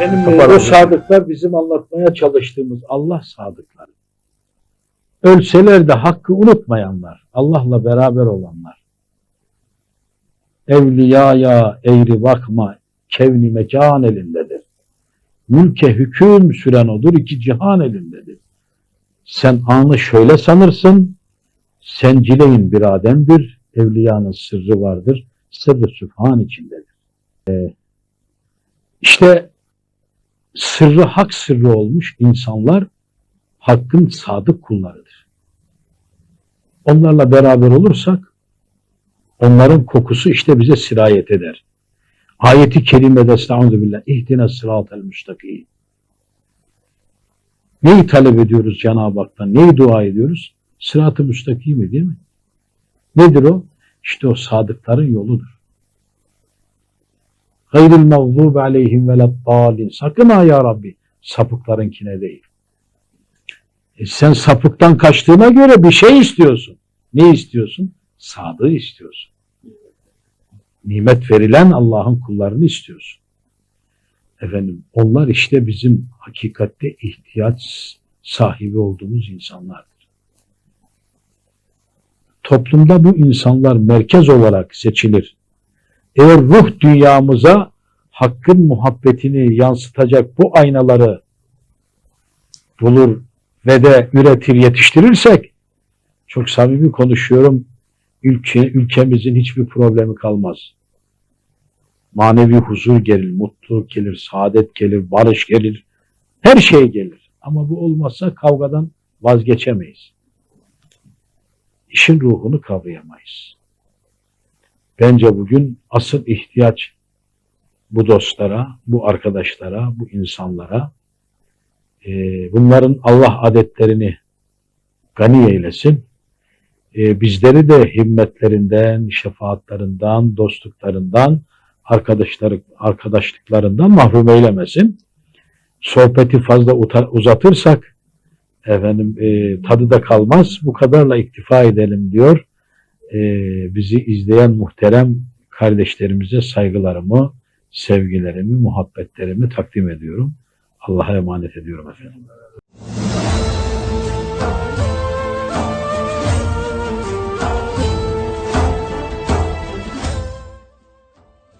Allah razı o sadıklar bizim anlatmaya çalıştığımız Allah sadıkları. Ölseler de hakkı unutmayanlar, Allah'la beraber olanlar. Evliyaya eğri bakma, kevni mekan elindedir. Mülke hüküm süren odur, iki cihan elindedir. Sen anı şöyle sanırsın, sencileyin bir ademdir, evliyanın sırrı vardır, sırrı sübhan içindedir. Ee, işte sırrı hak sırrı olmuş insanlar hakkın sadık kullarıdır. Onlarla beraber olursak onların kokusu işte bize sirayet eder. Ayeti kerimede estağfurullah billah ihdine sıratel müstakim. Neyi talep ediyoruz Cenab-ı Hak'tan? Neyi dua ediyoruz? Sırat-ı müstakimi değil mi? Nedir o? İşte o sadıkların yoludur. Gayril mağzubi aleyhim veleddallin. Sakın ha ya Rabbi sapıklarınkine değil. E sen sapıktan kaçtığına göre bir şey istiyorsun. Ne istiyorsun? Sadığı istiyorsun. Nimet verilen Allah'ın kullarını istiyorsun. Efendim onlar işte bizim hakikatte ihtiyaç sahibi olduğumuz insanlardır. Toplumda bu insanlar merkez olarak seçilir. Eğer ruh dünyamıza hakkın muhabbetini yansıtacak bu aynaları bulur ve de üretir yetiştirirsek çok samimi konuşuyorum ülke, ülkemizin hiçbir problemi kalmaz. Manevi huzur gelir, mutluluk gelir, saadet gelir, barış gelir, her şey gelir. Ama bu olmazsa kavgadan vazgeçemeyiz. İşin ruhunu kavrayamayız. Bence bugün asıl ihtiyaç bu dostlara, bu arkadaşlara, bu insanlara e, bunların Allah adetlerini gani eylesin. E, bizleri de himmetlerinden, şefaatlerinden, dostluklarından, arkadaşları, arkadaşlıklarından mahrum eylemesin. Sohbeti fazla uzatırsak efendim e, tadı da kalmaz. Bu kadarla iktifa edelim diyor. E, bizi izleyen muhterem kardeşlerimize saygılarımı, sevgilerimi, muhabbetlerimi takdim ediyorum. Allah'a emanet ediyorum efendim.